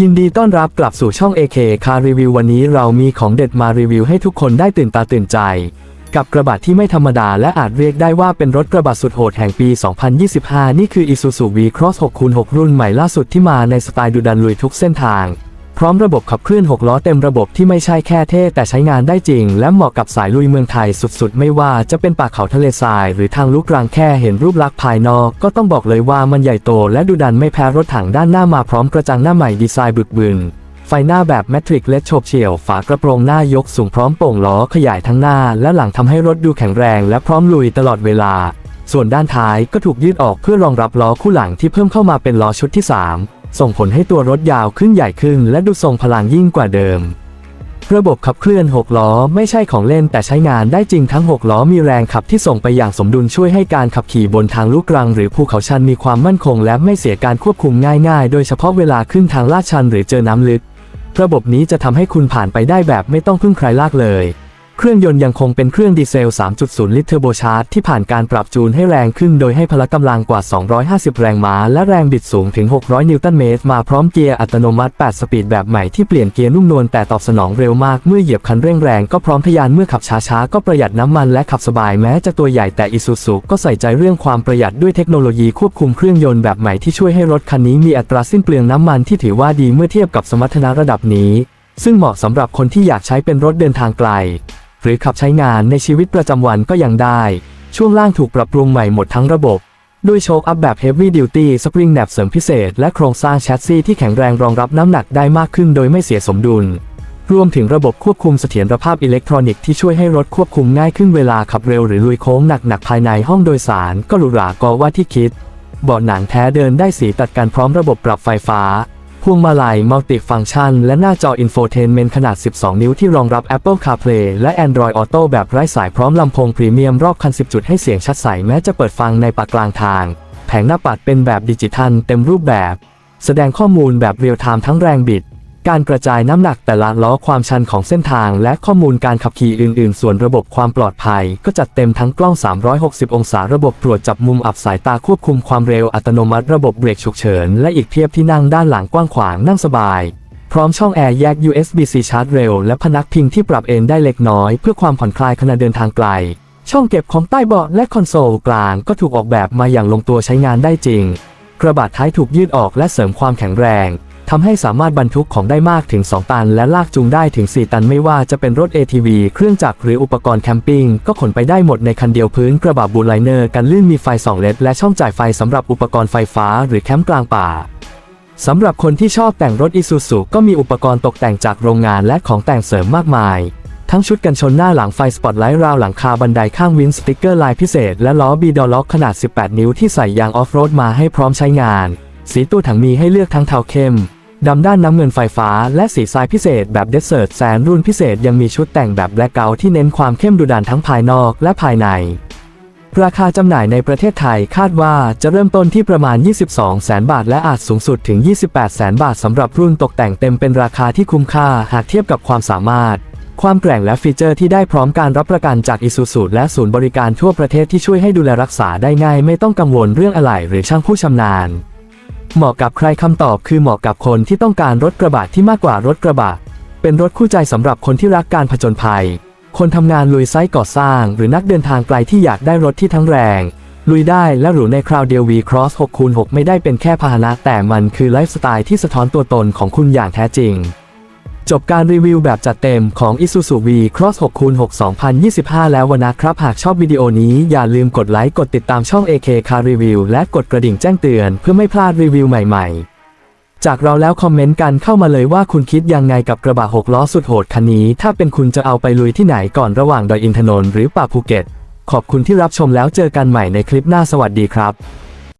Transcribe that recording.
ยินดีต้อนรับกลับสู่ช่อง AK คารีวิววันนี้เรามีของเด็ดมารีวิวให้ทุกคนได้ตื่นตาตื่นใจ กับกระบะที่ไม่ธรรมดาและอาจเรียกได้ว่าเป็นรถกระบะสุดโหดแห่งปี 2025 นี่คือ Isuzu V-Cross 6x6 รุ่นใหม่ล่าสุดที่มาในสไตล์ดุดันลุยทุกเส้นทาง ร้อมระบบขับเคลื่อน 6 ล้อเต็มระบบที่ไม่ใช่แค่เท่แต่ใช้งานได้จริง และเหมาะกับสายลุยเมืองไทยสุดๆ ไม่ว่าจะเป็นป่าเขาทะเลทราย หรือทางลุกรางแค่เห็นรูปลักษณ์ภายนอก ก็ต้องบอกเลยว่ามันใหญ่โต และดุดันไม่แพ้รถถังด้านหน้ามาพร้อมกระจังหน้าใหม่ดีไซน์บึกบึนไฟหน้าแบบแมทริกและโฉบเฉี่ยว ฝากระโปรงหน้ายกสูงพร้อมโป่งล้อขยายทั้งหน้า และหลังทำให้รถดูแข็งแรง และพร้อมลุยตลอดเวลา ส่วนด้านท้ายก็ถูกยืดออกเพื่อรองรับล้อคู่หลังที่เพิ่มเข้ามาเป็นล้อชุดที่ 3 ส่งผลให้ตัวรถยาวขึ้นใหญ่ขึ้น และดูทรงพลังยิ่งกว่าเดิม ระบบขับเคลื่อน 6 ล้อไม่ใช่ของเล่นแต่ใช้งานได้จริงทั้ง 6 ล้อมีแรงขับที่ส่งไปอย่างสมดุลช่วยให้การขับขี่บนทางลูกรัง หรือภูเขาชันมีความมั่นคง และไม่เสียการควบคุมง่ายๆ โดยเฉพาะเวลาขึ้นทางลาดชันหรือเจอน้ำลึก ระบบนี้จะทำให้คุณผ่านไปได้แบบไม่ต้องพึ่งใครลากเลย เครื่องยนต์ยังคงเป็นเครื่องดีเซล 3.0 ลิตรเทอร์โบชาร์จที่ผ่านการปรับจูนให้แรงขึ้นโดยให้พละกำลังกว่า 250 แรงม้า และแรงบิดสูงถึง 600 นิวตันเมตร มาพร้อมเกียร์อัตโนมัติ 8 สปีดแบบใหม่ที่เปลี่ยนเกียร์นุ่มนวลแต่ตอบสนองเร็วมาก เมื่อเหยียบคันเร่งแรงก็พร้อมทะยานเมื่อขับช้าๆ ก็ประหยัดน้ำมันและขับสบายแม้จะตัวใหญ่แต่อิซูซุก็ใส่ใจเรื่องความประหยัดด้วยเทคโนโลยีควบคุมเครื่องยนต์แบบใหม่ที่ช่วยให้รถคันนี้มีอัตราสิ้นเปลืองน้ำมันที่ถือว่าดีเมื่อเทียบกับสมรรถนะระดับนี้ ซึ่งเหมาะสำหรับคนที่อยากใช้เป็นรถเดินทางไกล หรือขับใช้งานในชีวิตประจำวันก็ยังได้ ช่วงล่างถูกปรับปรุงใหม่หมดทั้งระบบ ด้วยโชคอัพแบบ Heavy Duty สปริงแหนบเสริมพิเศษ และโครงสร้างแชสซีที่แข็งแรงรองรับน้ำหนักได้มากขึ้นโดยไม่เสียสมดุล รวมถึงระบบควบคุมเสถียรภาพอิเล็กทรอนิกส์ที่ช่วยให้รถควบคุมง่ายขึ้นเวลาขับเร็วหรือลุยโค้งหนักๆภายในห้องโดยสารก็หรูหรากว่าที่คิดเบาะหนังแท้เดินได้สีตัดกันพร้อมระบบปรับไฟฟ้า พวงมาลัยมัลติฟังก์ชัน และหน้าจออินโฟเทนเมนต์ขนาด 12 นิ้วที่รองรับ Apple CarPlay และ Android Auto แบบไร้สายพร้อมลำโพงพรีเมียมรอบคัน 10 จุดให้เสียงชัดใสแม้จะเปิดฟังในปากกลางทาง แผงหน้าปัดเป็นแบบดิจิทัลเต็มรูปแบบ แสดงข้อมูลแบบเรียลไทม์ทั้งแรงบิด การกระจายน้ำหนักแต่ละล้อความชันของเส้นทางและข้อมูลการขับขี่อื่น ๆ ส่วนระบบความปลอดภัย ก็จัดเต็มทั้งกล้อง 360 องศาระบบตรวจจับมุมอับสายตาควบคุมความเร็วอัตโนมัติระบบเบรกฉุกเฉิน และอีกเพียบที่นั่งด้านหลังกว้างขวางนั่งสบาย พร้อมช่องแอร์แยก USB-C ชาร์จเร็วและพนักพิงที่ปรับเอนได้เล็กน้อย เพื่อความผ่อนคลายขณะเดินทางไกล ช่องเก็บของใต้เบาะและคอนโซลกลางก็ถูกออกแบบมาอย่างลงตัวใช้งานได้จริงกระบะท้ายถูกยืดออกและเสริมความแข็งแรง ทำให้สามารถบรรทุกของได้มากถึง 2 ตัน และลากจูงได้ถึง 4 ตันไม่ว่าจะเป็นรถ ATV เครื่องจักรหรืออุปกรณ์แคมปิ้งก็ขนไปได้หมดในคันเดียวพื้นกระบะบูลไลเนอร์กันลื่นมีไฟ2เลดและช่องจ่ายไฟสำหรับอุปกรณ์ไฟฟ้าหรือแคมป์กลางป่าสำหรับคนที่ชอบแต่งรถอิซูซุก็มีอุปกรณ์ตกแต่งจากโรงงานและของแต่งเสริมมากมาย ทั้งชุดกันชนหน้าหลังไฟสปอตไลท์ราวหลังคาบันไดข้างวินสติกเกอร์ลายพิเศษ และล้อบีดอล็อกขนาด 18 นิ้วที่ใส่ยางออฟโรดมาให้พร้อมใช้งาน สีตัวถังมีให้เลือกทั้งเทาเข้ม ดำด้านน้ำเงินไฟฟ้า และสีทรายพิเศษแบบเดสเซิร์ตแสนรุ่นพิเศษยังมีชุดแต่งแบบแบล็กเกาที่เน้นความเข้มดุดันทั้งภายนอกและภายใน ราคาจำหน่ายในประเทศไทยคาดว่าจะเริ่มต้นที่ประมาณ 22 แสนบาท และอาจสูงสุดถึง 28 แสนบาทสำหรับรุ่นตกแต่งเต็มเป็นราคาที่คุ้มค่าหากเทียบกับความสามารถ ความแกร่งและฟีเจอร์ที่ได้พร้อมการรับประกันจากอิซูซูและศูนย์บริการทั่วประเทศที่ช่วยให้ดูแลรักษาได้ง่าย ไม่ต้องกังวลเรื่องอะไหล่หรือช่างผู้ชำนาญ เหมาะกับใครคำตอบคือเหมาะกับคนที่ต้องการรถกระบะที่มากกว่ารถกระบะ เป็นรถคู่ใจสำหรับคนที่รักการผจญภัย คนทำงานลุยไซต์ก่อสร้าง หรือนักเดินทางไกลที่อยากได้รถที่ทั้งแรง ลุยได้และหรูในคราวเดียววีครอส6คูณ6ไม่ได้เป็นแค่พาหนะแต่มันคือไลฟ์สไตล์ที่สะท้อนตัวตนของคุณอย่างแท้จริง จบการรีวิวแบบจัดเต็มของ Isuzu V Cross 6คูณ6 2025 แล้ววันนะครับ หากชอบวิดีโอนี้อย่าลืมกดไลค์ กดติดตามช่อง AK Car Review และกดกระดิ่งแจ้งเตือนเพื่อไม่พลาดรีวิวใหม่ๆ จากเราแล้วคอมเมนต์กันเข้ามาเลยว่าคุณคิดยังไงกับกระบะ 6 ล้อสุดโหดคันนี้ ถ้าเป็นคุณจะเอาไปลุยที่ไหนก่อนระหว่างดอยอินทนนท์หรือป่าภูเก็ต ขอบคุณที่รับชมแล้วเจอกันใหม่ในคลิปหน้าสวัสดีครับ